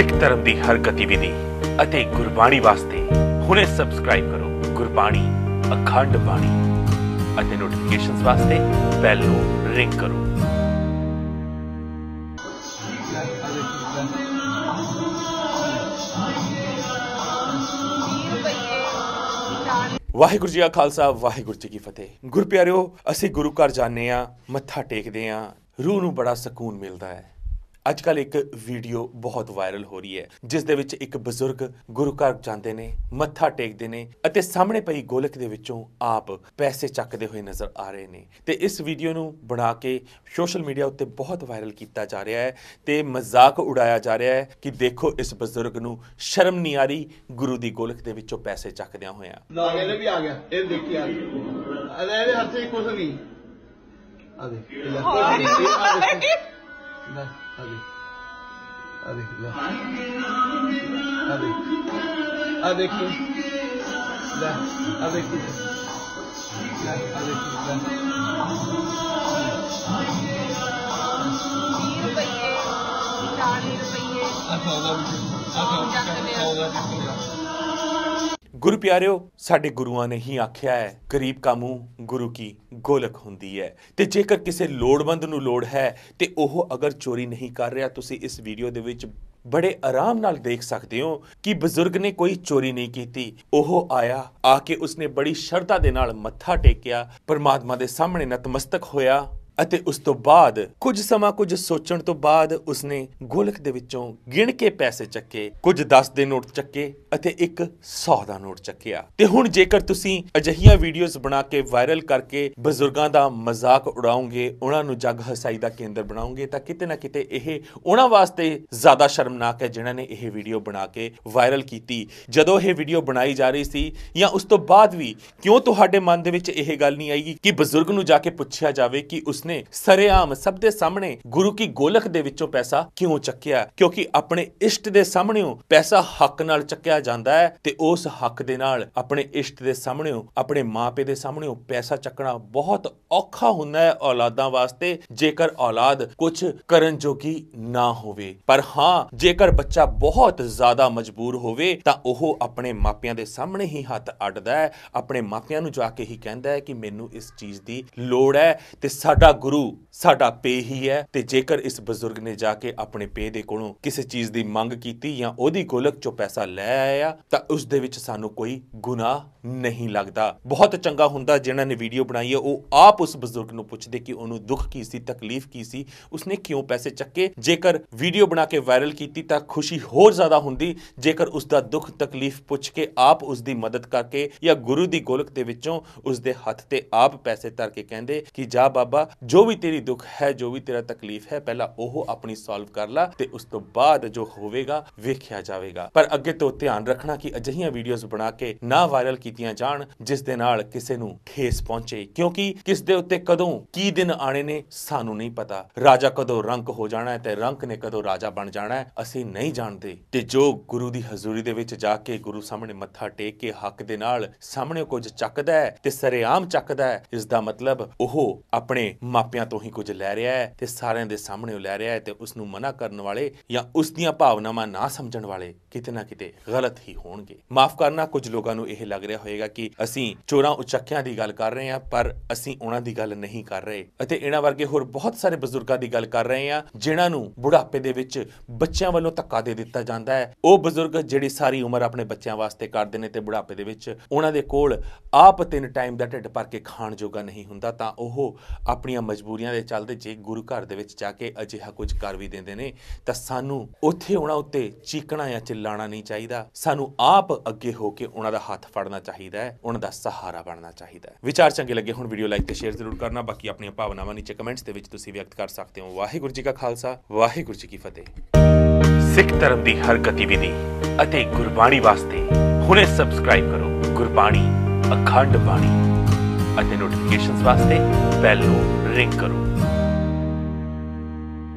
ਸਿੱਖ ਧਰਮ ਦੀ ਹਰ ਗਤੀਵਿਧੀ ਅਤੇ ਗੁਰਬਾਣੀ ਵਾਸਤੇ ਹੁਣੇ ਸਬਸਕ੍ਰਾਈਬ ਕਰੋ ਗੁਰਬਾਣੀ ਅਖੰਡ ਬਾਣੀ ਅਤੇ ਨੋਟੀਫਿਕੇਸ਼ਨਸ ਵਾਸਤੇ ਬੈਲ ਨੂੰ ਰਿੰਗ ਕਰੋ। ਵਾਹਿਗੁਰੂ ਜੀ ਕਾ ਖਾਲਸਾ, ਵਾਹਿਗੁਰੂ ਜੀ ਕੀ ਫਤਿਹ। ਗੁਰਪਿਆਰਿਓ, ਅਸੀਂ ਗੁਰੂ ਘਰ ਜਾਂਦੇ ਆ ਮੱਥਾ ਟੇਕਦੇ ਆ ਰੂਹ ਨੂੰ ਬੜਾ ਸਕੂਨ ਮਿਲਦਾ ਹੈ। ਅੱਜ ਕੱਲ ਇੱਕ ਵੀਡੀਓ ਬਹੁਤ ਵਾਇਰਲ ਹੋ ਰਹੀ ਹੈ ਜਿਸ ਦੇ ਵਿੱਚ ਇੱਕ ਬਜ਼ੁਰਗ ਗੁਰੂ ਘਰ ਜਾਂਦੇ ਨੇ ਮੱਥਾ ਟੇਕਦੇ ਨੇ ਅਤੇ ਸਾਹਮਣੇ ਪਈ ਗੋਲਕ ਦੇ ਵਿੱਚੋਂ ਆਪ ਪੈਸੇ ਚੱਕਦੇ ਹੋਏ ਨਜ਼ਰ ਆ ਰਹੇ ਨੇ। ਤੇ ਇਸ ਵੀਡੀਓ ਨੂੰ ਬਣਾ ਕੇ ਸੋਸ਼ਲ ਮੀਡੀਆ ਉੱਤੇ ਬਹੁਤ ਵਾਇਰਲ ਕੀਤਾ ਜਾ ਰਿਹਾ ਹੈ ਤੇ ਮਜ਼ਾਕ ਉਡਾਇਆ ਜਾ ਰਿਹਾ ਹੈ ਕਿ ਦੇਖੋ ਇਸ ਬਜ਼ੁਰਗ ਨੂੰ ਸ਼ਰਮ ਨਹੀਂ ਆ ਰਹੀ ਗੁਰੂ ਦੀ ਗੋਲਕ ਦੇ ਵਿੱਚੋਂ ਪੈਸੇ ਚੱਕਦਿਆਂ ਹੋਇਆਂ। ਲੈ ਵੀ ਆ ਗਿਆ ਇਹ ਦੇਖੀ ਆ ਗਿਆ ਅਰੇ ਇਹਦੇ ਹੱਥ ਕੁਝ ਨਹੀਂ। ਆ ਦੇ ਲੈ। ਆ ਦੇ ਲੈ ਆ ਦੇ ਆ ਦੇ ਲੈ ਆ ਦੇ ਆ ਦੇਖੀ ਲੈ ਗੁਰੂ ਪਿਆਰਿਓ, ਸਾਡੇ ਗੁਰੂਆਂ ਨੇ ਹੀ ਆਖਿਆ ਹੈ, ਗਰੀਬ ਕਾਮੂ ਗੁਰੂ ਕੀ ਗੋਲਕ ਹੁੰਦੀ ਹੈ। ਤੇ ਜੇਕਰ ਕਿਸੇ ਲੋੜਵੰਦ ਨੂੰ ਲੋੜ ਹੈ, ਤੇ ਉਹ ਅਗਰ ਚੋਰੀ ਨਹੀਂ ਕਰ ਰਿਹਾ, ਤੁਸੀਂ ਇਸ ਵੀਡੀਓ ਦੇ ਵਿੱਚ ਬੜੇ ਆਰਾਮ ਨਾਲ ਦੇਖ ਸਕਦੇ ਹੋ ਕਿ ਬਜ਼ੁਰਗ ਨੇ ਕੋਈ ਚੋਰੀ ਨਹੀਂ ਕੀਤੀ। ਉਹ ਆਇਆ, ਆ ਕੇ ਉਸਨੇ ਬੜੀ ਸ਼ਰਧਾ ਦੇ ਨਾਲ ਮੱਥਾ ਟੇਕਿਆ, ਪਰਮਾਤਮਾ ਦੇ ਸਾਹਮਣੇ ਨਤਮਸਤਕ ਹੋਇਆ। ਅਤੇ ਉਸ ਤੋਂ ਬਾਅਦ ਕੁਝ ਸਮਾਂ ਕੁਝ ਸੋਚਣ ਤੋਂ ਬਾਅਦ ਉਸਨੇ ਗੋਲਕ ਦੇ ਵਿੱਚੋਂ ਗਿਣ ਕੇ ਪੈਸੇ ਚੱਕੇ, ਕੁਝ 10 ਦੇ ਨੋਟ ਚੱਕੇ ਅਤੇ ਇੱਕ 100 ਦਾ ਨੋਟ ਚੱਕਿਆ। ਤੇ ਹੁਣ ਜੇਕਰ ਤੁਸੀਂ ਅਜਿਹੀਆਂ ਵੀਡੀਓਜ਼ ਬਣਾ ਕੇ ਵਾਇਰਲ ਕਰਕੇ ਬਜ਼ੁਰਗਾਂ ਦਾ ਮਜ਼ਾਕ ਉਡਾਓਗੇ, ਉਹਨਾਂ ਨੂੰ ਜਗ ਹਸਾਈ ਦਾ ਕੇਂਦਰ ਬਣਾਓਗੇ, ਤਾਂ ਕਿਤੇ ਨਾ ਕਿਤੇ ਇਹ ਉਹਨਾਂ ਵਾਸਤੇ ਜ਼ਿਆਦਾ ਸ਼ਰਮਨਾਕ ਹੈ ਜਿਨ੍ਹਾਂ ਨੇ ਇਹ ਵੀਡੀਓ ਬਣਾ ਕੇ ਵਾਇਰਲ ਕੀਤੀ। ਜਦੋਂ ਇਹ ਵੀਡੀਓ ਬਣਾਈ ਜਾ ਰਹੀ ਸੀ ਜਾਂ ਉਸ ਤੋਂ ਬਾਅਦ ਵੀ ਕਿਉਂ ਤੁਹਾਡੇ ਮਨ ਦੇ ਵਿੱਚ ਇਹ ਗੱਲ ਨਹੀਂ ਆਈ ਕਿ ਬਜ਼ੁਰਗ ਨੂੰ ਜਾ ਕੇ ਪੁੱਛਿਆ ਜਾਵੇ ਕਿ ਉਸਨੇ ਸਰੇਆਮ ਸਭ ਦੇ ਸਾਹਮਣੇ ਗੁਰੂ ਕੀ ਗੋਲਕ ਦੇ ਵਿੱਚੋਂ ਪੈਸਾ ਕਿਉਂ ਚੱਕਿਆ? ਕਿਉਂਕਿ ਆਪਣੇ ਇਸ਼ਟ ਦੇ ਸਾਹਮਣੇੋਂ ਪੈਸਾ ਹੱਕ ਨਾਲ ਚੱਕਿਆ ਜਾਂਦਾ ਹੈ ਤੇ ਉਸ ਹੱਕ ਦੇ ਨਾਲ ਆਪਣੇ ਇਸ਼ਟ ਦੇ ਸਾਹਮਣੇੋਂ ਆਪਣੇ ਮਾਪੇ ਦੇ ਸਾਹਮਣੇੋਂ ਪੈਸਾ ਚੱਕਣਾ ਬਹੁਤ ਔਖਾ ਹੁੰਦਾ ਹੈ ਔਲਾਦਾਂ ਵਾਸਤੇ, ਜੇਕਰ ਔਲਾਦ ਕੁਝ ਕਰਨ ਜੋਗੀ ਨਾ ਹੋਵੇ। ਪਰ ਹਾਂ, ਜੇਕਰ ਬੱਚਾ ਬਹੁਤ ਜ਼ਿਆਦਾ ਮਜਬੂਰ ਹੋਵੇ, ਤਾਂ ਉਹ ਆਪਣੇ ਮਾਪਿਆਂ ਦੇ ਸਾਹਮਣੇ ਹੀ ਹੱਥ ਅੱਡਦਾ ਹੈ। ਆਪਣੇ ਮਾਪਿਆਂ ਨੂੰ ਜਾ ਕੇ ਹੀ ਕਹਿੰਦਾ ਹੈ ਕਿ ਮੈਨੂੰ ਇਸ ਚੀਜ਼ ਦੀ ਲੋੜ ਹੈ ਤੇ ਸਾਡਾ ਗੁਰੂ, ਸਾਡਾ ਪੇ ਹੀ ਹੈ। ਤੇ ਜੇਕਰ ਇਸ ਬਜ਼ੁਰਗ ਨੇ ਜਾ ਕੇ ਆਪਣੇ ਪੇ ਦੇ ਕੋਲੋਂ ਕਿਸੇ ਚੀਜ਼ ਦੀ ਮੰਗ ਕੀਤੀ ਜਾਂ ਉਹਦੀ ਗੋਲਕ ਚੋਂ ਪੈਸਾ ਲੈ ਆਇਆ, ਤਾਂ ਉਸ ਦੇ ਵਿੱਚ ਸਾਨੂੰ ਕੋਈ ਗੁਨਾਹ ਨਹੀਂ ਲੱਗਦਾ। ਬਹੁਤ ਚੰਗਾ ਹੁੰਦਾ ਜਿਨ੍ਹਾਂ ਨੇ ਵੀਡੀਓ ਬਣਾਈ ਹੈ, ਉਹ ਆਪ ਉਸ ਬਜ਼ੁਰਗ ਨੂੰ ਪੁੱਛਦੇ ਕਿ ਉਹਨੂੰ ਦੁੱਖ ਕੀ ਸੀ, ਤਕਲੀਫ ਕੀ ਸੀ, ਉਸਨੇ ਕਿਉਂ ਪੈਸੇ ਚੱਕੇ? ਜੇਕਰ ਵੀਡੀਓ ਬਣਾ ਕੇ ਵਾਇਰਲ ਕੀਤੀ ਤਾਂ ਖੁਸ਼ੀ ਹੋਰ ਜ਼ਿਆਦਾ ਹੁੰਦੀ। ਜੇਕਰ ਉਸ ਦਾ ਦੁੱਖ, ਤਕਲੀਫ ਪੁੱਛ ਕੇ ਆਪ ਉਸ ਦੀ ਮਦਦ ਕਰਕੇ ਜਾਂ ਗੁਰੂ ਦੀ ਗੋਲਕ ਦੇ ਵਿੱਚੋਂ ਉਸ ਦੇ ਹੱਥ ਤੇ ਆਪ ਪੈਸੇ ਧਰ ਕੇ ਕਹਿੰਦੇ ਕਿ ਜਾ ਬਾਬਾ ਜੋ ਵੀ ਤੇਰੀ ਦੁੱਖ ਹੈ, ਜੋ ਵੀ ਤੇਰਾ ਤਕਲੀਫ ਹੈ, ਪਹਿਲਾਂ ਉਹ ਆਪਣੀ ਸੋਲਵ ਕਰ ਲਾ ਤੇ ਉਸ ਤੋਂ ਬਾਅਦ ਜੋ ਹੋਵੇਗਾ, ਵੇਖਿਆ ਜਾਵੇਗਾ। ਪਰ ਅੱਗੇ ਤੋਂ ਧਿਆਨ ਰੱਖਣਾ ਕਿ ਅਜਿਹੀਆਂ ਵੀਡੀਓਜ਼ ਬਣਾ ਕੇ ਨਾ ਵਾਇਰਲ ਕੀਤੀਆਂ ਜਾਣ, ਜਿਸ ਦੇ ਨਾਲ ਕਿਸੇ ਨੂੰ ਠੇਸ ਪਹੁੰਚੇ। ਕਿਉਂਕਿ ਕਿਸ ਦੇ ਉੱਤੇ ਕਦੋਂ, ਕੀ ਦਿਨ ਆਣੇ ਨੇ, ਸਾਨੂੰ ਨਹੀਂ ਪਤਾ। ਰਾਜਾ ਕਦੋਂ ਰੰਕ ਹੋ ਜਾਣਾ ਹੈ ਤੇ ਰੰਕ ਨੇ ਕਦੋਂ ਰਾਜਾ ਬਣ ਜਾਣਾ ਹੈ, ਅਸੀਂ ਨਹੀਂ ਜਾਣਦੇ। ਤੇ ਜੋ ਗੁਰੂ ਦੀ ਹਜ਼ੂਰੀ ਦੇ ਵਿੱਚ ਜਾ ਕੇ ਗੁਰੂ ਸਾਹਮਣੇ ਮੱਥਾ ਟੇਕ ਕੇ ਹੱਕ ਦੇ ਨਾਲ ਸਾਹਮਣੇ ਕੁਝ ਚੱਕਦਾ ਹੈ ਤੇ ਸਰੇਆਮ ਚੱਕਦਾ ਹੈ, ਇਸ ਦਾ ਮਤਲਬ ਉਹ ਆਪਣੇ ਮਾਪਿਆਂ ਤੋਂ ਹੀ ਕੁਝ ਲੈ ਰਿਹਾ ਹੈ ਤੇ ਸਾਰਿਆਂ ਦੇ ਸਾਹਮਣੇ ਉਹ ਲੈ ਰਿਹਾ ਹੈ ਤੇ ਉਸ ਨੂੰ ਮਨਾ ਕਰਨ ਵਾਲੇ ਜਾਂ ਉਸ ਦੀਆਂ ਭਾਵਨਾਵਾਂ ਨਾ ਸਮਝਣ ਵਾਲੇ ਕਿਤੇ ਨਾ ਕਿਤੇ ਗਲਤ ਹੀ ਹੋਣਗੇ। ਮਾਫ ਕਰਨਾ, ਕੁਝ ਲੋਕਾਂ ਨੂੰ ਇਹ ਲੱਗ ਰਿਹਾ ਹੋਏਗਾ ਕਿ ਅਸੀਂ ਚੋਰਾਂ ਉਚੱਕਿਆਂ ਦੀ ਗੱਲ ਕਰ ਰਹੇ ਹਾਂ, ਪਰ ਅਸੀਂ ਉਹਨਾਂ ਦੀ ਗੱਲ ਨਹੀਂ ਕਰ ਰਹੇ ਅਤੇ ਇਹਨਾਂ ਵਰਗੇ ਹੋਰ ਬਹੁਤ ਸਾਰੇ ਬਜ਼ੁਰਗਾਂ ਦੀ ਗੱਲ ਕਰ ਰਹੇ ਹਾਂ, ਜਿਨ੍ਹਾਂ ਨੂੰ ਬੁਢਾਪੇ ਦੇ ਵਿੱਚ ਬੱਚਿਆਂ ਵੱਲੋਂ ਧੱਕਾ ਦੇ ਦਿੱਤਾ ਜਾਂਦਾ ਹੈ। ਉਹ ਬਜ਼ੁਰਗ ਜਿਹੜੀ ਸਾਰੀ ਉਮਰ ਆਪਣੇ ਬੱਚਿਆਂ ਵਾਸਤੇ ਕਰਦੇ ਨੇ ਤੇ ਬੁਢਾਪੇ ਦੇ ਵਿੱਚ, ਉਹਨਾਂ ਦੇ ਕੋਲ ਆਪ ਤਿੰਨ ਟਾਈਮ ਦਾ ਢਿੱਡ ਭਰ ਕੇ ਖਾਣ ਜੋਗਾ ਨਹੀਂ ਹੁੰਦਾ, ਤਾਂ ਉਹ ਆਪਣੀਆਂ ਮਜਬੂਰੀਆਂ ਦੇ ਚੱਲਦੇ ਜੇ ਗੁਰੂ ਘਰ ਦੇ ਵਿੱਚ ਜਾ ਕੇ ਅਜਿਹਾ ਕੁਝ ਕਰ ਵੀ ਦਿੰਦੇ ਨੇ, ਤਾਂ ਸਾਨੂੰ ਉੱਥੇ ਉਹਨਾਂ ਉੱਤੇ ਚੀਕਣਾ ਜਾਂ ਚਿল্লাਣਾ ਨਹੀਂ ਚਾਹੀਦਾ। ਸਾਨੂੰ ਆਪ ਅੱਗੇ ਹੋ ਕੇ ਉਹਨਾਂ ਦਾ ਹੱਥ ਫੜਨਾ ਚਾਹੀਦਾ ਹੈ, ਉਹਨਾਂ ਦਾ ਸਹਾਰਾ ਬਣਨਾ ਚਾਹੀਦਾ ਹੈ। ਵਿਚਾਰ ਚੰਗੇ ਲੱਗੇ ਹੁਣ ਵੀਡੀਓ ਲਾਈਕ ਤੇ ਸ਼ੇਅਰ ਜ਼ਰੂਰ ਕਰਨਾ। ਬਾਕੀ ਆਪਣੀਆਂ ਭਾਵਨਾਵਾਂ ਨੀਚੇ ਕਮੈਂਟਸ ਦੇ ਵਿੱਚ ਤੁਸੀਂ ਵਿਅਕਤ ਕਰ ਸਕਦੇ ਹੋ। ਵਾਹਿਗੁਰੂ ਜੀ ਕਾ ਖਾਲਸਾ, ਵਾਹਿਗੁਰੂ ਜੀ ਕੀ ਫਤਿਹ। ਸਿੱਖ ਧਰਮ ਦੀ ਹਰ ਗਤੀਵਿਧੀ ਅਤੇ ਗੁਰਬਾਣੀ ਵਾਸਤੇ ਹੁਣੇ ਸਬਸਕ੍ਰਾਈਬ ਕਰੋ ਗੁਰਬਾਣੀ, ਅਖੰਡ ਬਾਣੀ ਅਤੇ ਨੋਟੀਫਿਕੇਸ਼ਨਸ ਵਾਸਤੇ ਬੈਲ ਨੂੰ ਰਿੰਗ ਕਰੋ।